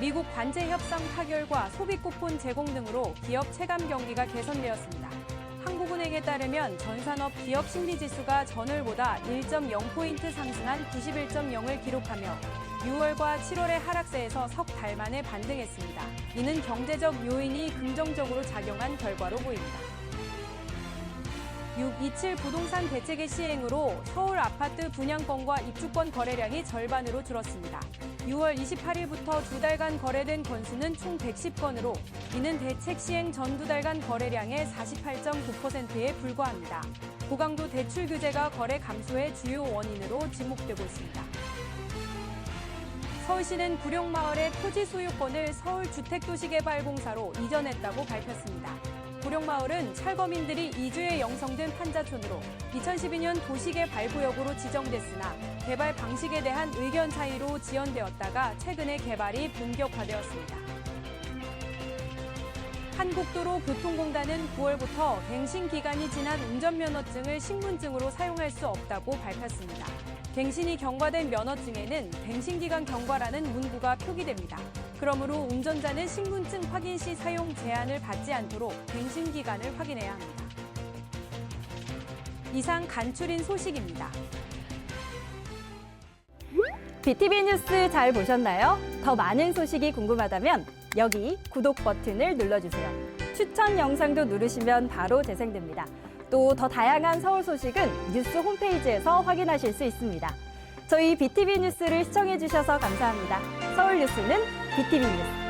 미국 관제 협상 타결과 소비 쿠폰 제공 등으로 기업 체감 경기가 개선되었습니다. 한국은행에 따르면 전산업 기업 심리 지수가 전월보다 1.0포인트 상승한 91.0을 기록하며 6월과 7월의 하락세에서 석 달 만에 반등했습니다. 이는 경제적 요인이 긍정적으로 작용한 결과로 보입니다. 627 부동산 대책의 시행으로 서울 아파트 분양권과 입주권 거래량이 절반으로 줄었습니다. 6월 28일부터 두 달간 거래된 건수는 총 110건으로 이는 대책 시행 전 두 달간 거래량의 48.9%에 불과합니다. 고강도 대출 규제가 거래 감소의 주요 원인으로 지목되고 있습니다. 서울시는 구룡마을의 토지 소유권을 서울주택도시개발공사로 이전했다고 밝혔습니다. 구룡마을은 철거민들이 이주에 영성된 판자촌으로 2012년 도시개발구역으로 지정됐으나 개발 방식에 대한 의견 차이로 지연되었다가 최근에 개발이 본격화되었습니다. 한국도로교통공단은 9월부터 갱신 기간이 지난 운전면허증을 신분증으로 사용할 수 없다고 밝혔습니다. 갱신이 경과된 면허증에는 갱신 기간 경과라는 문구가 표기됩니다. 그러므로 운전자는 신분증 확인 시 사용 제한을 받지 않도록 갱신 기간을 확인해야 합니다. 이상 간추린 소식입니다. BTV 뉴스 잘 보셨나요? 더 많은 소식이 궁금하다면 여기 구독 버튼을 눌러주세요. 추천 영상도 누르시면 바로 재생됩니다. 또 더 다양한 서울 소식은 뉴스 홈페이지에서 확인하실 수 있습니다. 저희 BTV 뉴스를 시청해주셔서 감사합니다. 서울 뉴스는 BTV 뉴스.